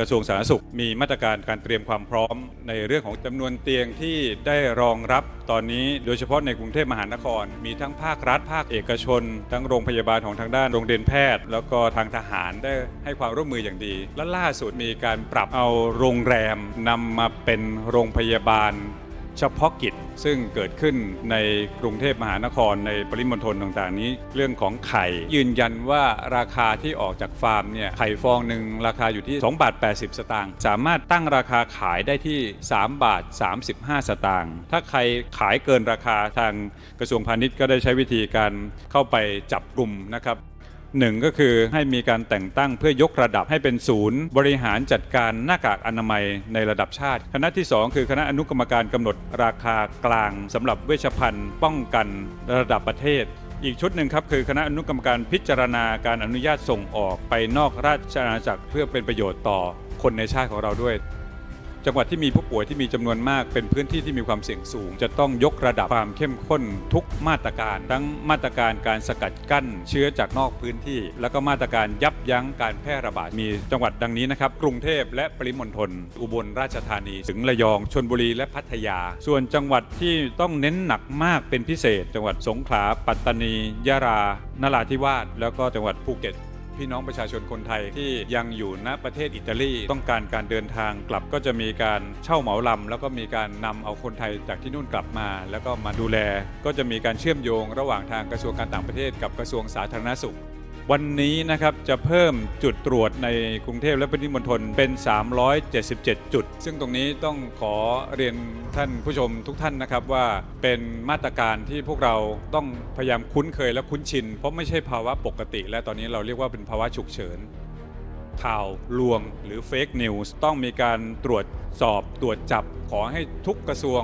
กระทรวงสาธารณสุขมีมาตรการการเตรียมความพร้อม ในเรื่องของจำนวนเตียงที่ได้รองรับตอนนี้โดยเฉพาะในกรุงเทพมหานคร มีทั้งภาครัฐ ภาคเอกชน ทั้งโรงพยาบาลของทางด้านโรงเรียนแพทย์ แล้วก็ทางทหารได้ให้ความร่วมมืออย่างดี และล่าสุดมีการปรับเอาโรงแรมนำมาเป็นโรงพยาบาล เฉพาะกิจ ซึ่งเกิดขึ้นในกรุงเทพมหานครในปริมณฑลต่างๆ นี้ เรื่องของไข่ ยืนยันว่าราคาที่ออกจากฟาร์มเนี่ยไข่ฟองหนึ่งราคาอยู่ที่2บาท80 สตางค์สามารถตั้งราคาขายได้ที่ 3 บาท 35 สตางค์ถ้าใครขายเกินราคาทางกระทรวงพาณิชย์ก็ได้ใช้วิธีการเข้าไปจับกลุ่มนะครับ หนึ่งก็คือให้มีการแต่งตั้งเพื่อยกระดับให้เป็นศูนย์ บริหารจัดการหน้ากากอนามัยในระดับชาติ คณะที่ 2 คือคณะอนุกรรมการกำหนดราคากลางสำหรับเวชภัณฑ์ป้องกันระดับประเทศอีกชุดหนึ่งครับคือคณะอนุกรรมการพิจารณาการอนุญาตส่งออกไปนอกราชอาณาจักรเพื่อเป็นประโยชน์ต่อคนในชาติของเราด้วย จังหวัดที่มีผู้ป่วยที่มีจำนวนมาก เป็นพื้นที่ที่มีความเสี่ยงสูง จะต้องยกระดับความเข้มข้นทุกมาตรการ ทั้งมาตรการการสกัดกั้น เชื้อจากนอกพื้นที่ แล้วก็มาตรการยับยั้งการแพร่ระบาดมีจังหวัดดังนี้นะครับกรุงเทพและปริมณฑลอุบลราชธานี ถึงระยองชนบุรีและพัทยา ส่วนจังหวัดที่ต้องเน้นหนักมากเป็นพิเศษ จังหวัดสงขลาปัตตานียะรานราธิวาสแล้วก็จังหวัดภูเก็ต พี่น้องประชาชนคนไทยที่ยังอยู่ณประเทศอิตาลีต้องการการเดินทางกลับก็จะมีการเช่าเหมาลำแล้วก็มีการนำเอาคนไทยจากที่นู่นกลับมา แล้วก็มาดูแล ก็จะมีการเชื่อมโยง ระหว่างทางกระทรวงการต่างประเทศกับกระทรวงสาธารณสุข วันนี้นะครับจะเพิ่มจุดตรวจในกรุงเทพและปริมณฑลเป็น 377 จุด ซึ่งตรงนี้ต้องขอเรียนท่านผู้ชมทุกท่านนะครับว่าเป็นมาตรการที่พวกเราต้องพยายามคุ้นเคยและคุ้นชิน เพราะไม่ใช่ภาวะปกติ และตอนนี้เราเรียกว่าเป็นภาวะฉุกเฉินข่าวลวงหรือเฟกนิวส์ต้องมีการตรวจสอบตรวจจับขอให้ทุกกระทรวง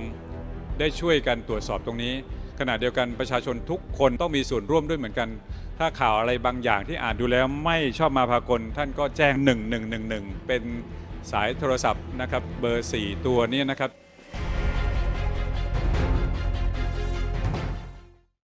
ได้ช่วยกันตรวจสอบตรงนี้ ขณะเดียวกันประชาชนทุกคนต้องมีส่วนร่วมด้วยเหมือนกัน ถ้าข่าวอะไรบางอย่างที่อ่านดูแล้วไม่ชอบมาพากลท่านก็แจ้ง 1111 เป็นสายโทรศัพท์นะครับเบอร์ 4 ตัวนี้นะครับ